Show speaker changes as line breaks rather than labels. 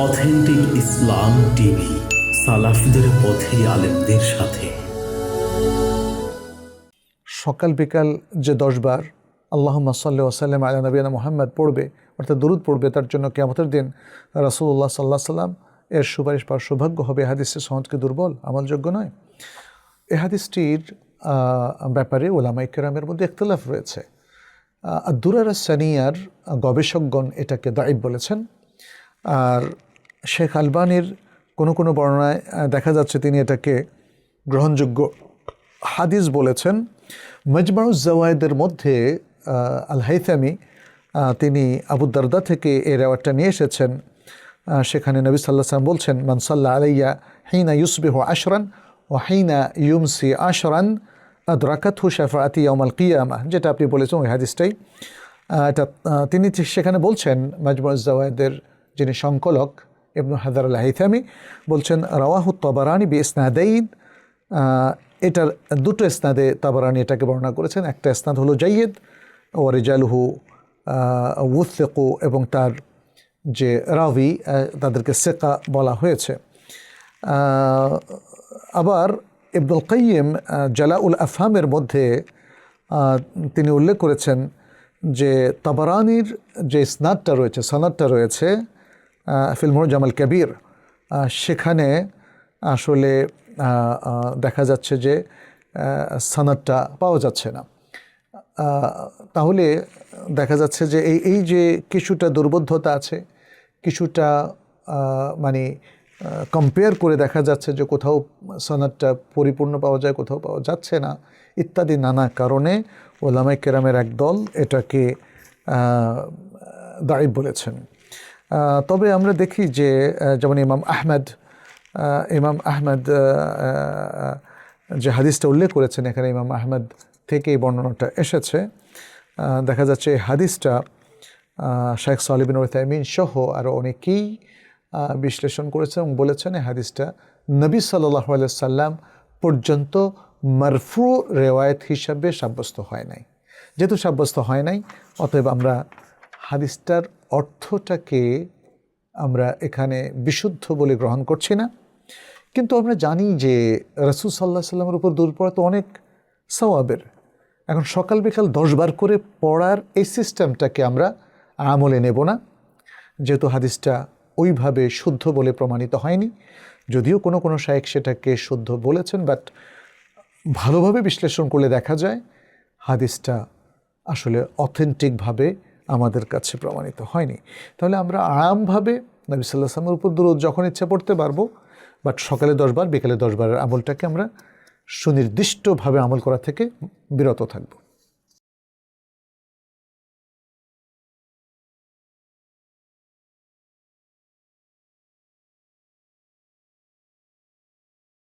Authentic ইসলাম TV, সালাফিদের পথে আলেমদের সাথে।
সকাল বিকাল যে দশবার আল্লাহ সাল্লি ওসাল্লাম আলা নবীনা মোহাম্মদ পড়বে, অর্থাৎ দরুদ পড়বে, তার জন্য কেমতের দিন রাসুল্লাহ সাল্লাহ সাল্লাম এর সুপারিশ পাওয়ার সৌভাগ্য হবে। হাদিসের সহজকে দুর্বল, আমলযোগ্য নয়। এ হাদিসটির ব্যাপারে ওলামা ইকরামের মধ্যে একতলাফ রয়েছে। দুরার সানিয়ার গবেষকগণ এটাকে দায়ীব বলেছেন। আর শেখ আলবানির কোনো কোনো বর্ণনায় দেখা যাচ্ছে তিনি এটাকে গ্রহণযোগ্য হাদিস বলেছেন। মজমাউজ জওয়ায়দের মধ্যে আল হাইথামি তিনি আবু দারদা থেকে এই রেওয়ারটা নিয়ে এসেছেন। সেখানে নবী সাল্লাহ সাল্লাম বলছেন মানসাল্লাহ আলাইয়া হিনা ইউসবিহ আশরান ও হিনা ইউমসি আশরান আদরাকাত আতি ইয়ামাল কিয়ামা, যেটা আপনি বলেছেন ওই হাদিসটাই। এটা তিনি সেখানে বলছেন মাজমুজ জাওয়ায়দের যিনি সংকলক ইবনু হাদার আল হাইথামি বলছেন, রাওয়াহু তবারানি বি ইসনাদাইন এটার দুটো ইসনাদে তাবারানি এটাকে বর্ণনা করেছেন। একটা ইসনাদ হলো জাইয়েদ ও রেজালহু উত্তেকু এবং তার যে রাভি তাদেরকে সেকা বলা হয়েছে। আবার ইবনুল কাইম জালাউল আফহামের মধ্যে তিনি উল্লেখ করেছেন যে তাবারানির যে স্নাদটা রয়েছে, সনাদটা রয়েছে ফিল্মর জামাল কবির। সেখানে আসলে দেখা যাচ্ছে যে সনাদটা পাওয়া যাচ্ছে না। তাহলে দেখা যাচ্ছে যে, এই এই যে কিছুটা দুর্বোধ্যতা আছে, কিছুটা মানে কম্পেয়ার করে দেখা যাচ্ছে যে, কোথাও সনাদটা পরিপূর্ণ পাওয়া যায়, কোথাও পাওয়া যাচ্ছে না, ইত্যাদি নানা কারণে ওলামাই কেরামের একদল এটাকে দায়ী বলেছেন। তবে আমরা দেখি যে যেমন ইমাম আহমেদ ইমাম আহমেদ আহ, আহ, যে হাদিসটা উল্লেখ করেছেন এখানে ইমাম আহমেদ থেকে এই বর্ণনাটা এসেছে। দেখা যাচ্ছে এই হাদিসটা শেখ সালিবিন ওরতাইমিন সহ আরও অনেকেই বিশ্লেষণ করেছেন এবং বলেছেন এই হাদিসটা নবী সাল্লাহ সাল্লাম পর্যন্ত মারফু রেওয়ায়ত হিসাবে সাব্যস্ত হয় নাই। যেহেতু সাব্যস্ত হয় নাই অতএব আমরা হাদিসটার অর্থটাকে আমরা এখানে বিশুদ্ধ বলে গ্রহণ করছি না। কিন্তু আমরা জানি যে রসুল সাল্লাহ সাল্লামের উপর দূর পড়া তো অনেক সওয়াবের। এখন সকাল বিকাল দশবার করে পড়ার এই সিস্টেমটাকে আমরা আমলে নেব না। যেহেতু হাদিসটা ওইভাবে শুদ্ধ বলে প্রমাণিত হয়নি, যদিও কোনো কোনো শায়েক সেটাকে শুদ্ধ বলেছেন, বাট ভালোভাবে বিশ্লেষণ করলে দেখা যায় হাদিসটা আসলে অথেন্টিকভাবে আমাদের কাছে প্রমাণিত হয়নি। তাহলে আমরা আরামভাবে নবী সাল্লাহ সাল্লামের উপর দূর যখন ইচ্ছা পড়তে পারব বাট সকালে দশবার বিকালে দশবারের আমলটাকে আমরা সুনির্দিষ্টভাবে আমল করা থেকে বিরত থাকব।